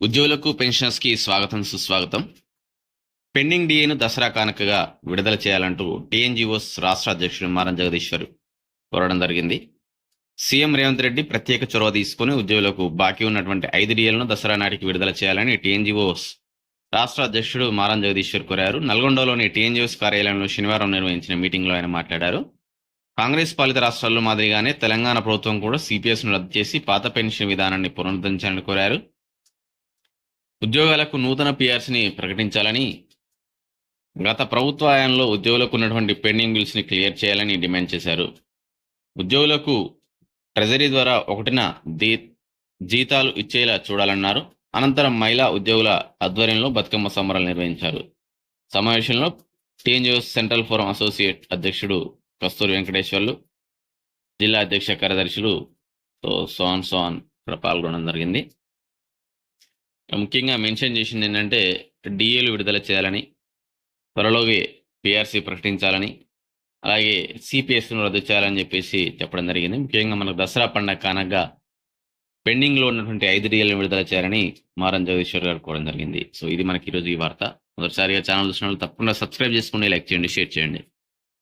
ఉద్యోగులకు పెన్షనర్స్కి స్వాగతం సుస్వాగతం. పెండింగ్ డిఏను దసరా కానుకగా విడుదల చేయాలంటూ టీఎన్జిఓస్ రాష్ట్ర అధ్యక్షుడు మారం జగదీశ్వర్ కోరడం జరిగింది. సీఎం రేవంత్ రెడ్డి ప్రత్యేక చొరవ తీసుకుని ఉద్యోగులకు బాకీ ఉన్నటువంటి ఐదు డిఏలను దసరా నాటికి విడుదల చేయాలని టీఎన్జిఓస్ రాష్ట్ర అధ్యక్షుడు మారం జగదీశ్వర్ కోరారు. నల్గొండలోని టీఎన్జిఓస్ కార్యాలయంలో శనివారం నిర్వహించిన మీటింగ్లో ఆయన మాట్లాడారు. కాంగ్రెస్ పాలిత రాష్ట్రాల్లో మాదిరిగానే తెలంగాణ ప్రభుత్వం కూడా సిపిఎస్ను రద్దు చేసి పాత పెన్షన్ విధానాన్ని పునరుద్ధరించాలని కోరారు. ఉద్యోగాలకు నూతన పిఆర్సీని ప్రకటించాలని గత ప్రభుత్వ హయాంలో ఉద్యోగులకు ఉన్నటువంటి పెండింగ్ బిల్స్ని క్లియర్ చేయాలని డిమాండ్ చేశారు. ఉద్యోగులకు ట్రెజరీ ద్వారా ఒకటిన దీ జీతాలు ఇచ్చేలా చూడాలన్నారు. అనంతరం మహిళా ఉద్యోగుల ఆధ్వర్యంలో బతుకమ్మ సంబరాలు నిర్వహించారు. సమావేశంలో టీఎన్జిఓస్ సెంట్రల్ ఫోరం అసోసియేట్ అధ్యక్షుడు కస్తూరి వెంకటేశ్వర్లు జిల్లా అధ్యక్ష కార్యదర్శులు సో సోన్ సోన్ ఇక్కడ పాల్గొనడం జరిగింది. ముఖ్యంగా మెన్షన్ చేసింది ఏంటంటే డిఏలు విడుదల చేయాలని త్వరలోగే పిఆర్సీ ప్రకటించాలని అలాగే సిపిఎస్ను రద్దు చేయాలని చెప్పేసి చెప్పడం జరిగింది. ముఖ్యంగా మనకు దసరా పండగ కానగా పెండింగ్లో ఉన్నటువంటి ఐదు డిఎల్ని విడుదల చేయాలని మారం జగదీశ్వర్ గారు కోవడం జరిగింది. సో ఇది మనకి ఈరోజు ఈ వార్త. మొదటిసారిగా ఛానల్ చూసిన వాళ్ళు తప్పకుండా సబ్స్క్రైబ్ చేసుకోండి లైక్ చేయండి షేర్ చేయండి.